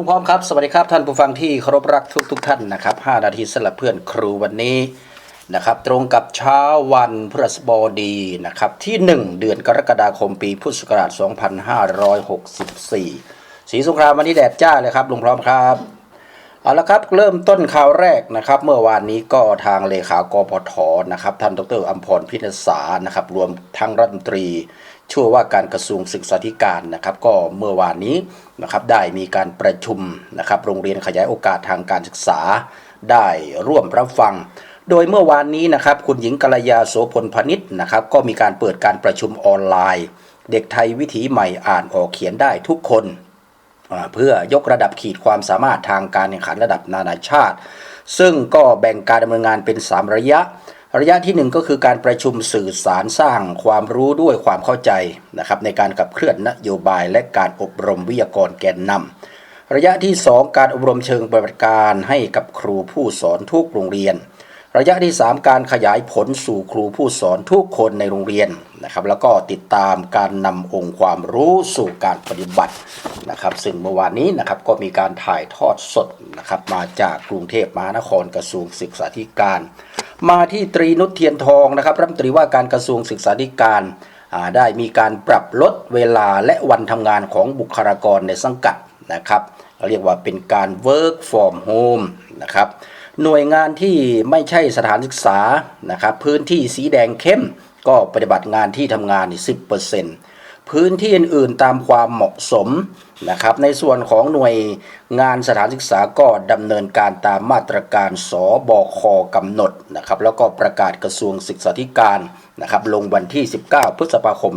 ทุกพร้อมครับสวัสดีครับท่านผู้ฟังที่เคารพรักทุกทุกท่านนะครับ 5 นาทีสลับเพื่อนครูวันนี้นะครับ ตรงกับเช้าวันพฤหัสบดีนะครับที่ 1 เดือนกรกฎาคมปีพุทธศักราช 2564 สีสงครามวันนี้แดดจ้าเลยครับลุงพร้อมครับเอาละครับเริ่มต้นข่าวแรกนะครับ เมื่อวานนี้ก็ทางเลขากปทนะครับท่านดรอัมพรพินษานะครับรวมทั้งรัฐมนตรีช่วยว่าการกระทรวงศึกษาธิการนะครับ ก็เมื่อวานนี้ นะครับได้มีการประชุมนะครับโรงเรียนขยายโอกาสทางการศึกษา ได้ร่วมรับฟัง โดยเมื่อวานนี้นะครับคุณหญิงกัลยาโสพลพนิษนะครับก็มีการเปิดการประชุมออนไลน์ เด็กไทยวิถีใหม่อ่านออกเขียนได้ทุกคนเพื่อยกระดับขีดความสามารถทางการแข่งขันระดับนานาชาติ ซึ่งก็แบ่งการดำเนินงานเป็น 3 ระยะ ระยะที่ 1 ก็คือการประชุมสื่อสารสร้างความรู้ด้วยความเข้าใจนะครับในการขับเคลื่อนนโยบายและการอบรมวิทยากรแกนนำระยะที่ 2 การอบรมเชิงปฏิบัติการให้กับครูผู้สอนทุกโรงเรียน ระยะที่ 3 การขยายผลสู่ครูผู้สอนทุกคนในโรงเรียน นะครับแล้วก็ติดตามการนำองค์ความรู้สู่การปฏิบัตินะครับ ซึ่งเมื่อวานนี้นะครับก็มีการถ่ายทอดสดนะครับมาจากกรุงเทพมหานครกระทรวงศึกษาธิการ มาที่ตรีนุชเทียนทองนะครับรัฐมนตรีว่าการกระทรวงศึกษาธิการได้มีการปรับลดเวลาและวันทำงานของบุคลากรในสังกัดนะครับเรียกว่าเป็นการ work from home นะครับหน่วยงานที่ไม่ใช่สถานศึกษานะครับพื้นที่สีแดงเข้ม ก็ปฏิบัติงานที่ทำงานนี่10%พื้นที่อื่นๆตามความเหมาะสมนะครับ ในส่วนของหน่วยงานสถานศึกษาก็ดำเนินการตามมาตรการสบคกำหนดนะครับ แล้วก็ประกาศกระทรวงศึกษาธิการนะครับลงวันที่ 19 พฤษภาคม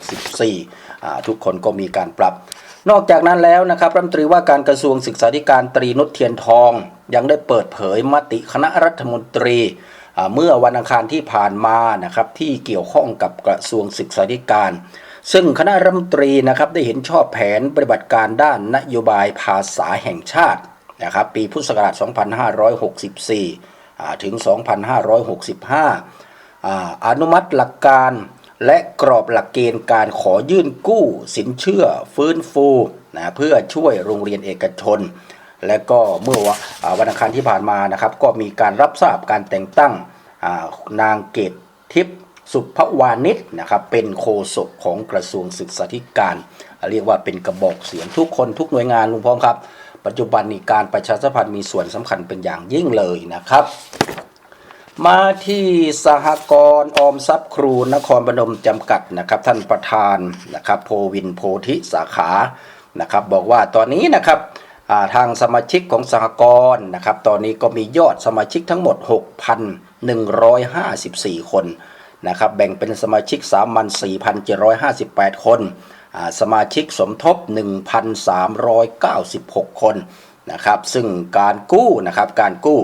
2564 ทุกคนก็มีการปรับ นอกจากนั้นแล้วนะครับรัฐมนตรีว่าการกระทรวงศึกษาธิการตรีนุชเทียนทอง ยังได้เปิดเผยมติคณะรัฐมนตรี เมื่อวันอังคารที่ผ่านมานะครับที่เกี่ยวข้องกับกระทรวงศึกษาธิการ ซึ่งคณะรัฐมนตรีนะครับได้เห็นชอบแผนปฏิบัติการด้านนโยบายภาษาแห่งชาตินะครับปีพุทธศักราช 2564 ถึง 2565อ่าอนุมัติหลักการและกรอบหลักเกณฑ์การขอยื่นกู้สินเชื่อฟื้นฟูนะเพื่อช่วยโรงเรียนเอกชน และก็เมื่อวันอังคารที่ผ่านมานะครับก็มีการรับทราบการแต่งตั้งนางเกตทิพย์สุภวานิชนะครับเป็นโฆษกของกระทรวงศึกษาธิการ เรียกว่าเป็นกระบอกเสียงทุกคนทุกหน่วยงานลุงพร้องครับ ปัจจุบันนี้การประชาสัมพันธ์มีส่วนสำคัญเป็นอย่างยิ่งเลยนะครับ มาที่สหกรณ์ออมทรัพย์ครูนครพนมจำกัดนะครับท่านประธานนะครับโพวินโพธิสาขานะครับบอกว่าตอนนี้นะครับ ทางสมาชิกของสหกรณ์นะครับ ตอนนี้ก็มียอดสมาชิกทั้งหมด 6,154 คนนะครับ แบ่งเป็นสมาชิกสามัญ4,758 คน สมาชิกสมทบ 1,396 คนนะครับ ซึ่งการกู้นะครับ การกู้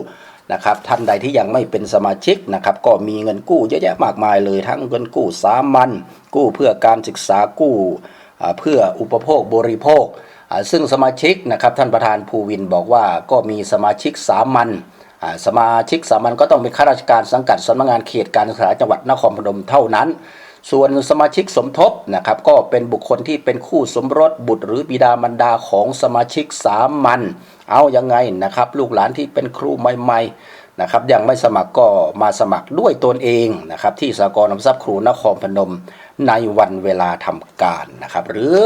นะครับท่านใดที่ยังไม่เป็นสมาชิกนะครับก็มีเงินกู้เยอะแยะมากมายเลยทั้งเงินกู้สามัญกู้เพื่อการศึกษากู้เพื่ออุปโภคบริโภค ซึ่งสมาชิกนะครับท่านประธานภูวินบอกว่าก็มีสมาชิกสามัญสมาชิกสามัญก็ต้องเป็นข้าราชการสังกัดสำนักงานเขตการศึกษาจังหวัดนครพนมเท่านั้น ส่วนสมาชิกสมทบนะครับก็เป็นบุคคลที่เป็นคู่สมรสบุตรหรือบิดามารดาของสมาชิกสามัญเอายังไงนะครับลูกหลานที่เป็นครูใหม่ๆนะครับยังไม่สมัครก็มาสมัครด้วยตนเองนะครับที่สากลน้ำทรัพย์ครูนครพนมในวันเวลาทำการนะครับหรือ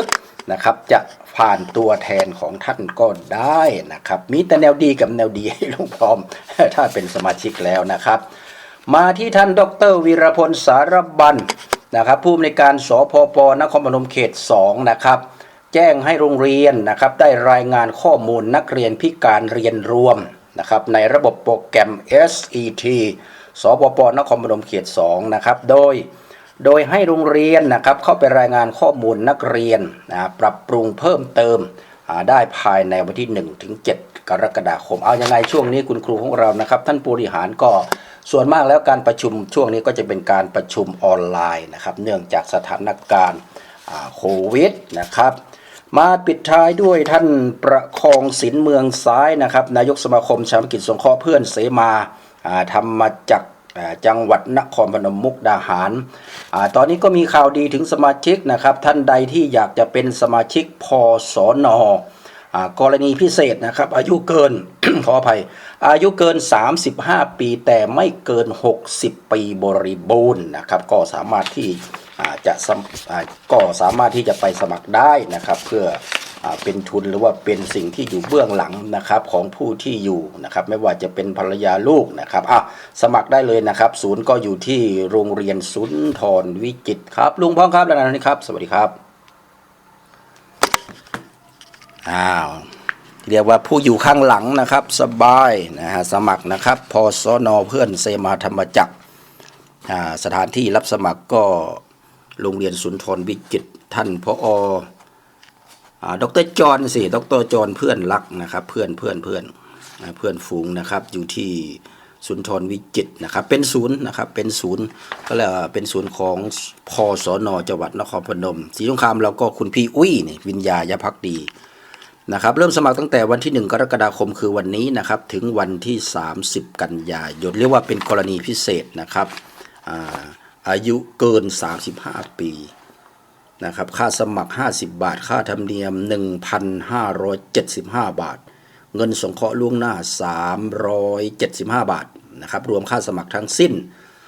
นะครับ จะผ่านตัวแทนของท่านก็ได้นะครับ มีแต่แนวดีกับแนวดีให้ลุงพร้อม ถ้าเป็นสมาชิกแล้วนะครับ มาที่ท่านดรวีรพลสารบันนะครับ ผู้อำนวยการสพปนครพนมเขต 2 นะครับ แจ้งให้โรงเรียนนะครับ ได้รายงานข้อมูลนักเรียนพิการเรียนรวมนะครับในระบบโปรแกรม SET สปปนครพนมเขต 2 นะครับ โดย โดยให้โรงเรียนนะครับเข้าไปรายงานข้อมูลนักเรียนนะปรับปรุงเพิ่มเติมได้ภายในวันที่1ถึง7กรกฎาคม เอาอยังไงช่วงนี้คุณครูของเรานะครับ ท่านผู้บริหารก็ส่วนมากแล้วการประชุมช่วงนี้ก็จะเป็นการประชุมออนไลน์นะครับ เนื่องจากสถานการณ์โควิดนะครับมาปิดท้ายด้วยท่านประคองศิลเมืองซ้ายนะครับ นายกสมาคมชาวกิจสงเคราะห์เพื่อนเสมาอ่าทำมาจากอ่า จังหวัดนครพนมมุกดาหารอตอนนี้ก็มีข่าวดีถึงสมาชิกนะครับ ท่านใดที่อยากจะเป็นสมาชิกพสนอกรณีพิเศษนะครับ อายุเกิน ขออภัย อายุเกิน 35 ปีแต่ไม่เกิน 60 ปีบริบูรณ์นะครับ ก็สามารถที่จะก็สามารถที่จะไปสมัครได้นะครับ เพื่อ เป็นทุนหรือว่าเป็นสิ่งที่อยู่เบื้องหลังนะครับของผู้ที่อยู่นะครับไม่ว่าจะเป็นภรรยาลูกนะครับอะสมัครได้เลยนะครับ ศูนย์ก็อยู่ที่โรงเรียนสุนทรวิจิตครับลุงพ้องครับและนันนี้ครับ สวัสดีครับอ้าวเรียกว่าผู้อยู่ข้างหลังนะครับสบายนะฮะสมัครนะครับพอสอนอเพื่อนเซมาธรรมจักรอ่าสถานที่รับสมัครก็โรงเรียนสุนทรวิจิตท่านพออ ดรจอห์นสิดรจอห์นเพื่อนรักนะครับ เพื่อนเพื่อนเพื่อนเพื่อนฝูงนะครับ อยู่ที่สุนทรวิจิตนะครับ เป็นศูนย์นะครับ เป็นศูนย์ก็เรียกว่าเป็นศูนย์ของพอสอนอจังหวัดนครพนมศรีสงครามเราก็คุณพี่อุ้ยนี่วิญญายพักดีนะครับ เริ่มสมัครตั้งแต่วันที่ 1 กรกฎาคมคือวันนี้นะครับ ถึงวันที่ 30 กันยายนเรียกว่าเป็นกรณีพิเศษนะครับอาอายุเกิน 35 ปี นะครับค่าสมัคร 50 บาท ค่าธรรมเนียม 1,575 บาท เงินสงเคราะห์ล่วงหน้า 375 บาทนะครับรวมค่าสมัครทั้งสิ้น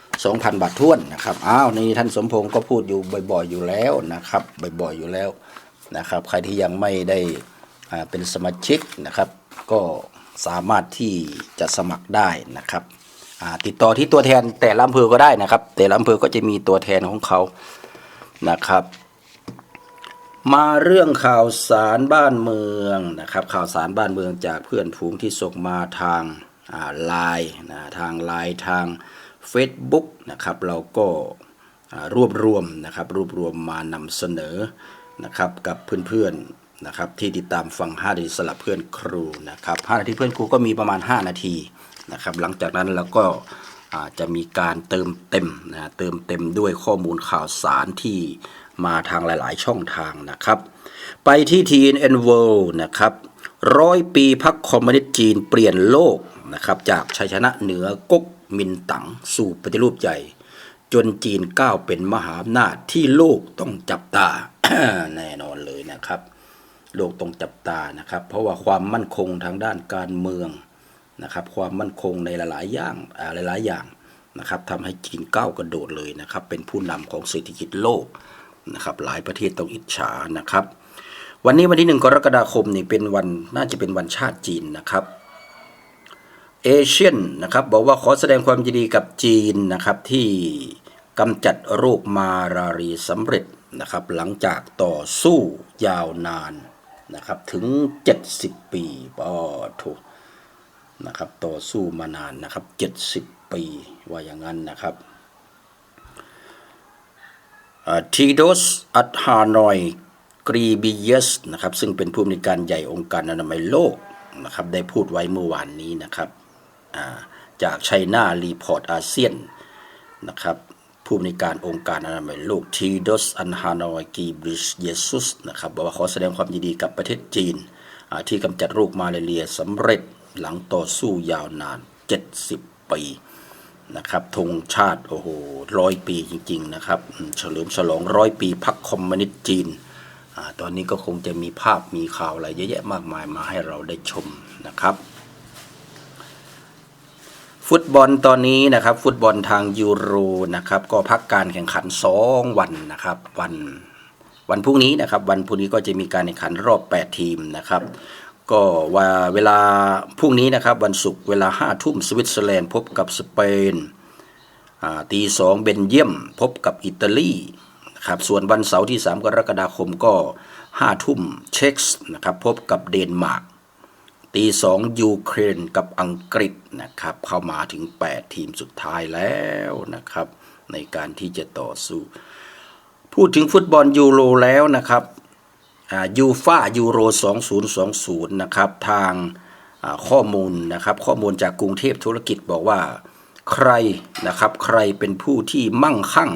2,000 บาทท้วนนะครับอ้าวนี่ท่านสมพงศ์ก็พูดอยู่บ่อยๆอยู่แล้วนะครับบ่อยๆอยู่แล้วนะครับใครที่ยังไม่ได้เป็นสมาชิกนะครับ ก็สามารถที่จะสมัครได้นะครับติดต่อที่ตัวแทนแต่ละอำเภอก็ได้นะครับ แต่ละอำเภอก็จะมีตัวแทนของเขานะครับ มาเรื่องข่าวสารบ้านเมืองนะครับข่าวสารบ้านเมืองจากเพื่อนฝูงที่ส่งมาทางไลน์นะทางไลน์ทาง Facebook นะครับเราก็รวบรวมนะครับรวบรวมมานำเสนอนะครับกับเพื่อนๆนะครับที่ติดตามฟัง5นาทีสลับเพื่อนครูนะครับ5นาทีเพื่อนครูก็มีประมาณ 5 นาทีนะครับหลังจากนั้นเราก็ จะมีการเติมเต็มนะเติมเต็มด้วยข้อมูลข่าวสารที่มาทางหลาย ๆ ช่องทางนะครับ ไปที่ TNN World นะครับร้อยปีพักคอมมิวนิสต์จีนเปลี่ยนโลกนะครับจากชัยชนะเหนือก๊กมินตั๋งสู่ปฏิรูปใหญ่จนจีนก้าวเป็นมหาอำนาจที่โลกต้องจับตาแน่นอนเลยนะครับ โลกต้องจับตานะครับ เพราะว่าความมั่นคงทางด้านการเมือง นะครับความมั่นคงในหลายๆอย่างหลายๆอย่างนะครับทำให้จีนก้าวกระโดดเลยนะครับ เป็นผู้นำของเศรษฐกิจโลกนะครับหลายประเทศต้องอิจฉานะครับ วันนี้วันที่หนึ่งกรกฎาคมนี่เป็นวันน่าจะเป็นวันชาติจีนนะครับเอเชียนนะครับบอกว่าขอแสดงความยินดีกับจีนนะครับที่กำจัดโรคมาราเรียสำเร็จนะครับหลังจากต่อสู้ยาวนานนะครับถึง 70 ปีปอถูก นะครับ ต่อสู้มานานนะครับ 70 ปีว่าอย่างนั้นนะครับทีโดสอัตฮานอยกรีบิเยสนะครับซึ่งเป็นผู้อำนวยการใหญ่องค์การอนามัยโลกนะครับได้พูดไว้เมื่อวานนี้นะครับอ่าจากไชน่ารีพอร์ตอาเซียนนะครับผู้อำนวยการองค์การอนามัยโลกทีโดสอันฮานอยกรีบิเยซุสนะครับบอกว่าขอแสดงความยินดีกับประเทศจีนที่กำจัดโรคมาลาเรียสำเร็จ หลังต่อสู้ยาวนาน 70 ปีนะครับธงชาติโอ้โหร้อยปีจริง ๆ นะครับ เฉลิมฉลองร้อยปีพรรคคอมมิวนิสต์จีนอตอนนี้ก็คงจะมีภาพมีข่าวอะไรเยอะแยะมากมายมาให้เราได้ชมนะครับ ฟุตบอลตอนนี้นะครับ ฟุตบอลทางยูโรนะครับ ก็พักการแข่งขัน 2 วันนะครับ วันวันพรุ่งนี้นะครับ วันพรุ่งนี้ก็จะมีการแข่งขันรอบ 8 ทีมนะครับ ก็ว่าเวลาพรุ่งนี้นะครับวันศุกร์เวลาห้าทุ่มสวิตเซอร์แลนด์พบกับสเปนตีสองเบนเยียมพบกับอิตาลีครับส่วนวันเสาร์ที่ 3 กรกฎาคมก็ห้าทุ่มเช็กส์นะครับพบกับเดนมาร์กตีสองยูเครนกับอังกฤษนะครับเข้ามาถึง 8 ทีมสุดท้ายแล้วนะครับในการที่จะต่อสู้ พูดถึงฟุตบอลยูโรแล้วนะครับ ยูฟ่ายูโร 2020 นะครับ ทางข้อมูลนะครับ ข้อมูลจากกรุงเทพธุรกิจบอกว่าใครนะครับ ใครเป็นผู้ที่มั่งคั่ง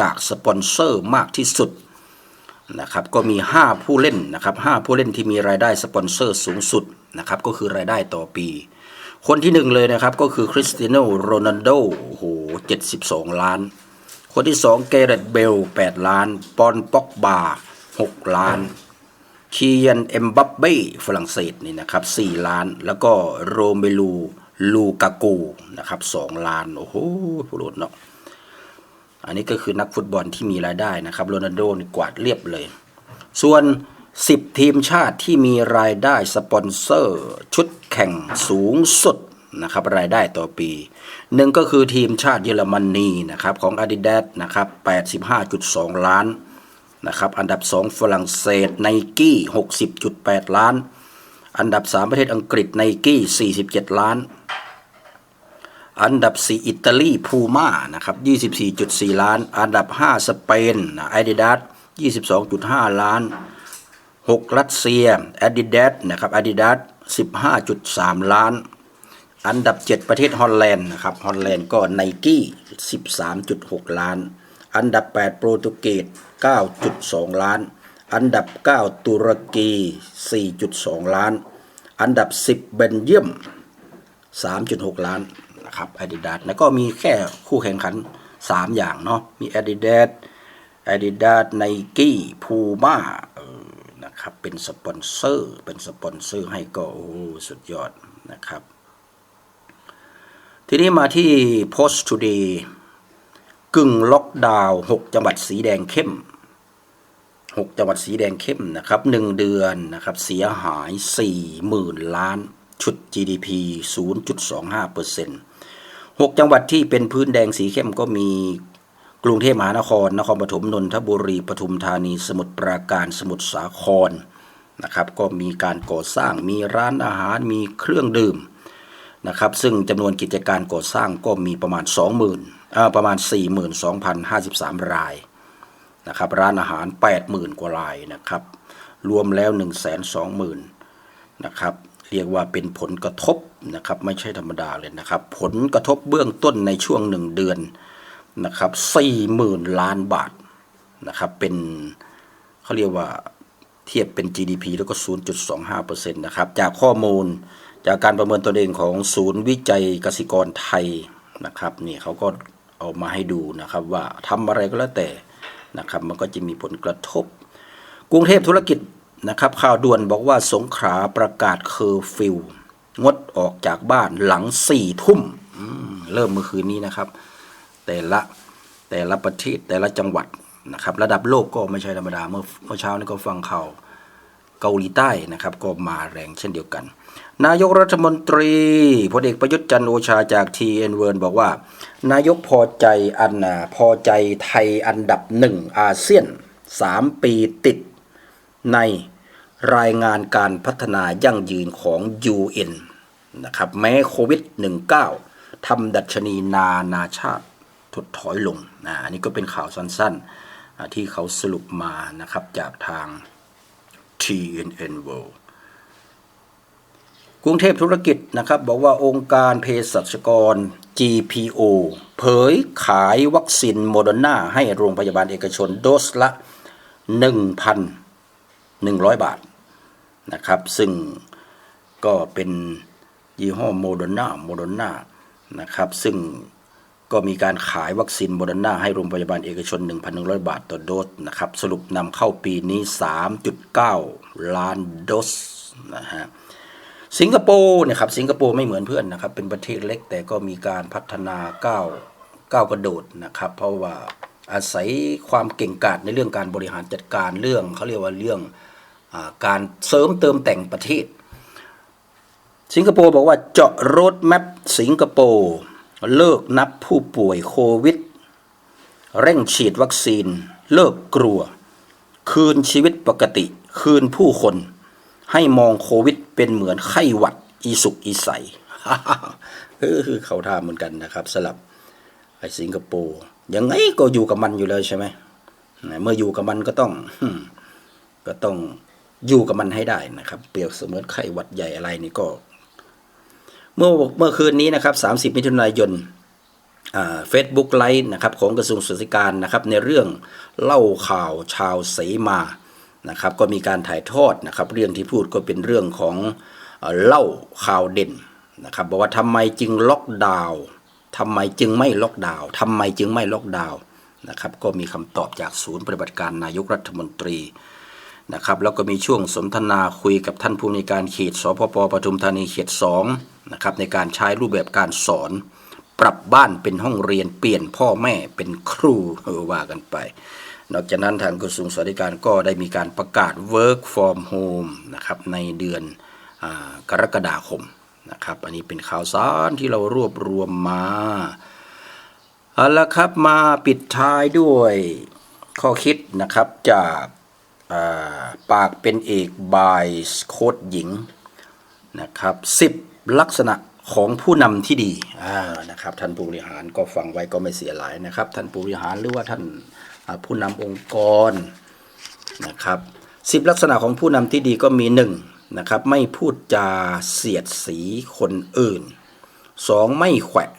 จากสปอนเซอร์มากที่สุดนะครับ ก็มี 5 ผู้เล่นนะครับ5ผู้เล่นที่มีรายได้สปอนเซอร์สูงสุดนะครับ ก็คือรายได้ต่อปี คนที่หนึ่งเลยนะครับ ก็คือคริสเตียโนโรนัลโดโอ้โห72 ล้าน คนที่สองเกเรตเบล 8 ล้าน ปอนป็อกบา 6 ล้าน คียันเอ็มบัปเบ้ฝรั่งเศสนี่นะครับ4ล้าน แล้วก็โรเมลูลูกากูนะครับ2ล้าน โอ้โหผู้โดดเนาะอันนี้ก็คือนักฟุตบอลที่มีรายได้นะครับโรนัลโดนี่กวาดเรียบเลย ส่วน 10 ทีมชาติที่มีรายได้สปอนเซอร์ ชุดแข่งสูงสุดนะครับรายได้ต่อปีหนึ่งก็คือทีมชาติเยอรมนีนะครับของ Adidas นะครับ 85.2 ล้าน นะครับ อันดับ 2 ฝรั่งเศสไนกี้60.8 ล้าน อันดับ 3 ประเทศอังกฤษไนกี้ 47 ล้าน อันดับ 4 อิตาลีพูม่านะครับ24.4 ล้าน อันดับ 5 สเปนไอเดดัส22.5 ล้าน 6 รัสเซีย Adidas นะครับ Adidas 15.3 ล้าน อันดับ 7 ประเทศฮอลแลนด์นะครับฮอลแลนด์ก็ไนกี้ 13.6 ล้าน อันดับ 8 โปรตุเกส 9.2 ล้าน อันดับ 9 ตุรกี 4.2 ล้าน อันดับ 10 เบนเยียม 3.6 ล้านนะครับ Adidas แล้วก็มีแค่คู่แข่งขัน 3 อย่างเนาะ มี Adidas Adidas Nike Puma ออนะครับ เป็นสปอนเซอร์ เป็นสปอนเซอร์ให้ก็โอ้สุดยอดนะครับ ทีนี้มาที่ Post Today กึ่งล็อก ดาวน์6จังหวัดสีแดงเข้ม 6 จังหวัดสีแดงเข้มนะครับ 1 เดือนนะครับเสียหาย 40,000 ล้าน ชุด GDP 0.25เปอร์เซ็นต์6จังหวัดที่เป็นพื้นแดงสีเข้มก็มีกรุงเทพมหานคร นครปฐมนนทบุรีปทุมธานี สมุทรปราการสมุทรสาครนะครับก็มีการก่อสร้างมีร้านอาหารมีเครื่องดื่มนะครับซึ่งจำนวนกิจการก่อสร้างก็มีประมาณ 20,000 ประมาณ 42,053 รายนะครับร้านอาหาร 80,000 กว่ารายนะครับ รวมแล้ว 120,000นะครับเรียกว่าเป็นผลกระทบนะครับไม่ใช่ธรรมดาเลยนะครับ ผลกระทบเบื้องต้นในช่วงหนึ่งเดือนนะครับ40,000 ล้านบาทนะครับเป็นเขาเรียกว่าเทียบเป็น GDP แล้วก็ 0.25%นะครับจากข้อมูลจากการประเมินตัวเองของศูนย์วิจัยกสิกรไทยนะครับนี่เขาก็ เอามาให้ดูนะครับว่าทำอะไรก็แล้วแต่นะครับมันก็จะมีผลกระทบ กรุงเทพธุรกิจนะครับข่าวด่วนบอกว่าสงขลาประกาศเคอร์ฟิวงดออกจากบ้านหลังสี่ทุ่มมเริ่มเมื่อคืนนี้นะครับ แต่ละแต่ละประเทศแต่ละจังหวัดนะครับ ระดับโลกก็ไม่ใช่ธรรมดาเมื่อเมื่อเช้านี้ก็ฟังข่าวเกาหลีใต้นะครับ ก็มาแรงเช่นเดียวกัน นายกรัฐมนตรีพลเอกประยุทธ์จันโอชาจากทีเอ็นเวิร์บอกว่า นายกพอใจอันนาพอใจไทยอันดับหนึ่งอาเซียนสามปีติดในรายงานการพัฒนายั่งยืนของ UN นะครับแม้โควิด -19 ทำดัชนีนานาชาติถดถอยลงนะอันนี้ก็เป็นข่าวสั้นๆที่เขาสรุปมานะครับจากทาง TNN World กรุงเทพธุรกิจนะครับบอกว่าองค์การเภสัชกร GPO เผยขายวัคซีนโมเดอร์นาให้โรงพยาบาลเอกชนโดสละ 1,100 บาทนะครับ ซึ่งก็เป็นยี่ห้อโมเดอร์นาโมเดอร์นานะครับ ซึ่งก็มีการขายวัคซีนโมเดอร์นาให้โรงพยาบาลเอกชน 1,100 บาทต่อโดสนะครับ สรุปนำเข้าปีนี้ 3.9 ล้านโดสนะฮะ สิงคโปร์เนี่ยครับสิงคโปร์ไม่เหมือนเพื่อนนะครับ เป็นประเทศเล็กแต่ก็มีการพัฒนาก้าวก้าวกระโดดนะครับ เพราะว่าอาศัยความเก่งกาจในเรื่องการบริหารจัดการเรื่องเขาเรียกว่าเรื่องอการเสริมเติมแต่งประเทศ สิงคโปร์บอกว่าเจาะรดแมปสิงคโปร์เลิกนับผู้ป่วยโควิด เร่งฉีดวัคซีน เลิกกลัว คืนชีวิตปกติ คืนผู้คน ให้มองโควิดเป็นเหมือนไข้หวัดอีสุกอีใสเออคือเขาท่าเหมือนกันนะครับสลับไอสิงคโปร์ยังไงก็อยู่กับมันอยู่เลยใช่ไหมเมื่ออยู่กับมันก็ต้องก็ต้องอยู่กับมันให้ได้นะครับ เปรียบเสมือนไข้หวัดใหญ่อะไรนี่ก็ เมื่อเมื่อคืนนี้นะครับ 30 มิถุนายนเฟซบุ๊กไลฟ์นะครับของกระทรวงศึกษาธิการนะครับ ในเรื่องเล่าข่าวชาวเสมา นะครับก็มีการถ่ายทอดนะครับเรื่องที่พูดก็เป็นเรื่องของเล่าข่าวเด่นนะครับบอกว่าทำไมจึงล็อกดาวน์ทำไมจึงไม่ล็อกดาวน์ทำไมจึงไม่ล็อกดาวน์นะครับก็มีคำตอบจากศูนย์ปฏิบัติการนายกรัฐมนตรีนะครับแล้วก็มีช่วงสนทนาคุยกับท่านผู้ในการเขตสพปปทุมธานีเขต2นะครับในการใช้รูปแบบการสอน ปรับบ้านเป็นห้องเรียนเปลี่ยนพ่อแม่เป็นครูเออว่ากันไป นอกจากนั้นทางกระทรวงสวัสดิการก็ได้มีการประกาศ work from home นะครับในเดือนอกรกฎาคมนะครับอันนี้เป็นข่าวสารที่เรารวบรวมมาเอาละครับมาปิดท้ายด้วยข้อคิดนะครับจากาปากเป็นเอกบายโคดหญิงนะครับสิบลักษณะของผู้นำที่ดีนะครับท่านผู้บริหารก็ฟังไว้ก็ไม่เสียหลายนะครับ ท่านผู้บริหารหรือว่าท่าน ผู้นำองค์กรนะครับสิบลักษณะของผู้นำที่ดีก็มีหนึ่งนะครับไม่พูดจาเสียดสีคนอื่นสองไม่แขวะ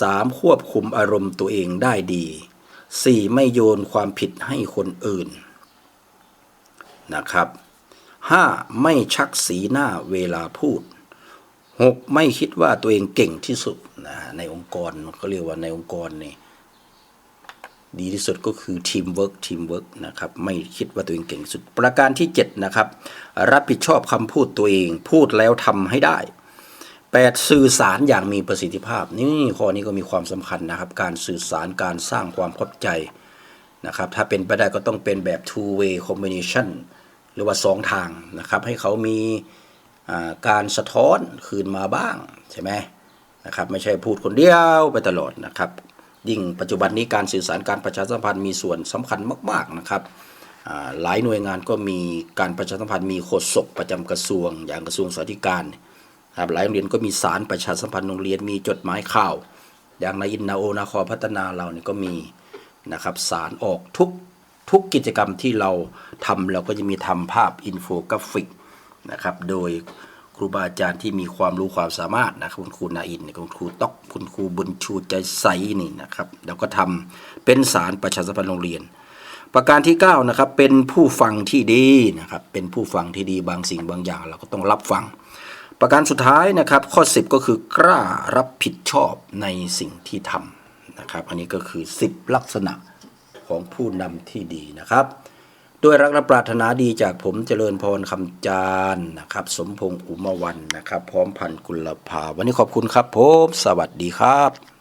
สามควบคุมอารมณ์ตัวเองได้ดีสี่ไม่โยนความผิดให้คนอื่นนะครับห้าไม่ชักสีหน้าเวลาพูดหกไม่คิดว่าตัวเองเก่งที่สุดนะในองค์กรเขาเรียกว่าในองค์กรนี่ ดีที่สุดก็คือทีมเวิร์กทีมเวิร์กนะครับไม่คิดว่าตัวเองเก่งสุด ประการที่เจ็ดนะครับ รับผิดชอบคำพูดตัวเองพูดแล้วทำให้ได้ 8 สื่อสารอย่างมีประสิทธิภาพ นี่ข้อนี้ก็มีความสำคัญนะครับ การสื่อสารการสร้างความเข้าใจนะครับถ้าเป็นไปได้ก็ต้องเป็นแบบ two way combination หรือว่าสองทางนะครับ ให้เขามีการสะท้อนคืนมาบ้างใช่ไหมนะครับไม่ใช่พูดคนเดียวไปตลอดนะครับ ยิ่งปัจจุบันนี้การสื่อสารการประชาสัมพันธ์มีส่วนสำคัญมาก ๆนะครับหลายหน่วยงานก็มีการประชาสัมพันธ์มีโฆษกประจำกระทรวง อย่างกระทรวงสวัสดิการครับหลายโรงเรียนก็มีสารประชาสัมพันธ์โรงเรียนมีจดหมายข่าว อย่างในอินนาโอนาคอพัฒนาเราเนี่ยก็มีนะครับสารออกทุกทุกกิจกรรมที่เราทำเราก็จะมีทำภาพอินโฟกราฟิกนะครับโดย ครูบาอาจารย์ที่มีความรู้ความสามารถนะครับคุณครูนาอินเนี่ยคุณครูต๊อกคุณครูบุญชูใจใสนี่นะครับแล้วก็ทำเป็นสารประชาสัมพันธ์โรงเรียน ประการที่9นะครับเป็นผู้ฟังที่ดีนะครับเป็นผู้ฟังที่ดีบางสิ่งบางอย่าง เราก็ต้องรับฟัง ประการสุดท้ายนะครับข้อ 10 ก็คือกล้ารับผิดชอบในสิ่งที่ทำนะครับอันนี้ก็คือ 10 ลักษณะของผู้นำที่ดีนะครับ ด้วยรักและปรารถนาดีจากผมเจริญพรคำจานนะครับ สมพงษ์อุมวันนะครับ พร้อมพันกุลภา วันนี้ขอบคุณครับผม สวัสดีครับ